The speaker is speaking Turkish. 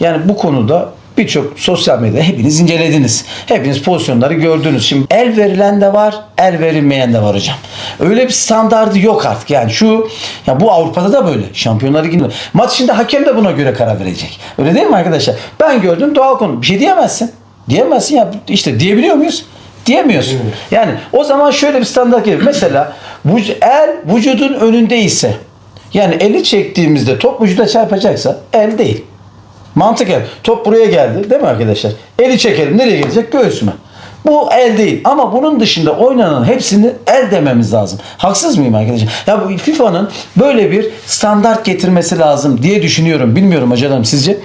Yani bu konuda birçok sosyal medyada hepiniz incelediniz. Hepiniz pozisyonları gördünüz. Şimdi el verilen de var, el verilmeyen de var hocam. Öyle bir standardı yok artık. Yani şu ya bu Avrupa'da da böyle. Şampiyonlar Ligi'nde. Maç içinde hakem de buna göre karar verecek. Öyle değil mi arkadaşlar? Ben gördüm doğal konu. Bir şey diyemezsin. Diyemezsin ya. işte diyebiliyor muyuz? Diyemiyorsun. Yani o zaman şöyle bir standart gelir. Mesela vüc- el vücudun önünde ise yani eli çektiğimizde top vücuda çarpacaksa el değil. Mantıken top buraya geldi değil mi arkadaşlar? Eli çekelim nereye gelecek? Göğsüme. Bu el değil ama bunun dışında oynanan hepsini el dememiz lazım. Haksız mıyım arkadaşlar? Ya FIFA'nın böyle bir standart getirmesi lazım diye düşünüyorum. Bilmiyorum hocalarım sizce?